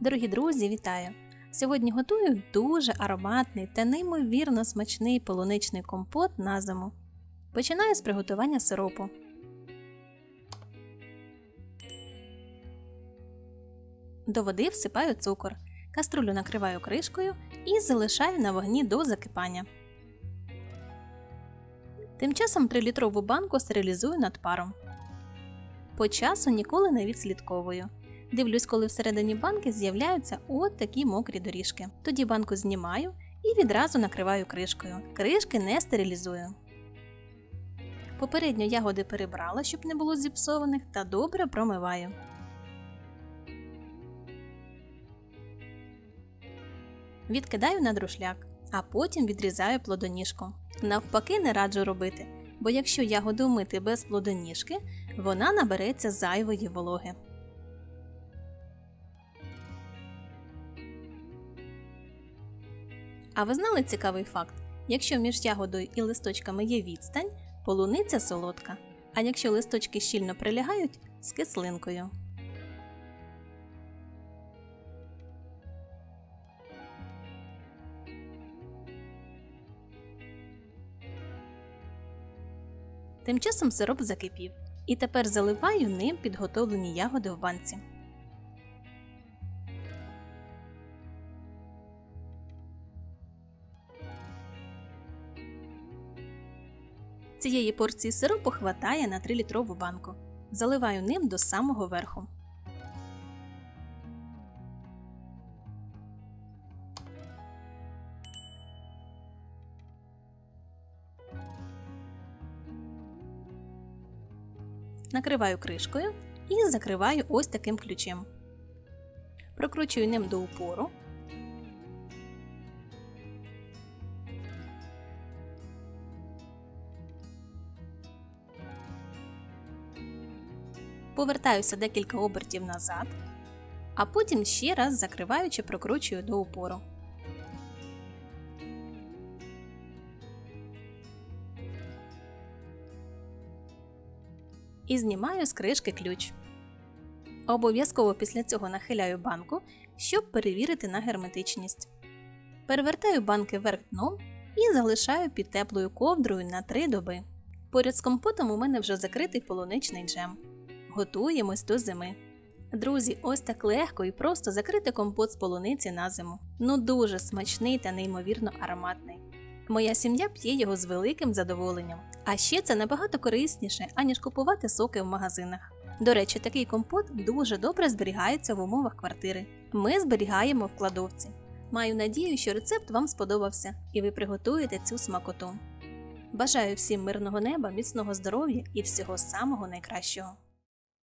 Дорогі друзі, вітаю! Сьогодні готую дуже ароматний та неймовірно смачний полуничний компот на зиму. Починаю з приготування сиропу. До води всипаю цукор, каструлю накриваю кришкою і залишаю на вогні до закипання. Тим часом 3-літрову банку стерилізую над паром. По часу ніколи не відслідковую. Дивлюсь, коли всередині банки з'являються от такі мокрі доріжки. Тоді банку знімаю і відразу накриваю кришкою. Кришки не стерилізую. Попередньо ягоди перебрала, щоб не було зіпсованих, та добре промиваю. Відкидаю на друшляк, а потім відрізаю плодоніжку. Навпаки, не раджу робити, бо якщо ягоду мити без плодоніжки, вона набереться зайвої вологи. А ви знали цікавий факт? Якщо між ягодою і листочками є відстань, полуниця солодка, а якщо листочки щільно прилягають з кислинкою. Тим часом сироп закипів, і тепер заливаю ним підготовлені ягоди в банці. Цієї порції сиропу хватає на 3-літрову банку. Заливаю ним до самого верху. Накриваю кришкою і закриваю ось таким ключем. Прокручую ним до упору. Повертаюся декілька обертів назад, а потім ще раз закриваючи прокручую до упору. І знімаю з кришки ключ. Обов'язково після цього нахиляю банку, щоб перевірити на герметичність. Перевертаю банки вверх дном і залишаю під теплою ковдрою на 3 доби. Поряд з компотом у мене вже закритий полуничний джем. Готуємось до зими. Друзі, ось так легко і просто закрити компот з полуниці на зиму. Ну дуже смачний та неймовірно ароматний. Моя сім'я п'є його з великим задоволенням. А ще це набагато корисніше, аніж купувати соки в магазинах. До речі, такий компот дуже добре зберігається в умовах квартири. Ми зберігаємо в кладовці. Маю надію, що рецепт вам сподобався і ви приготуєте цю смакоту. Бажаю всім мирного неба, міцного здоров'я і всього самого найкращого!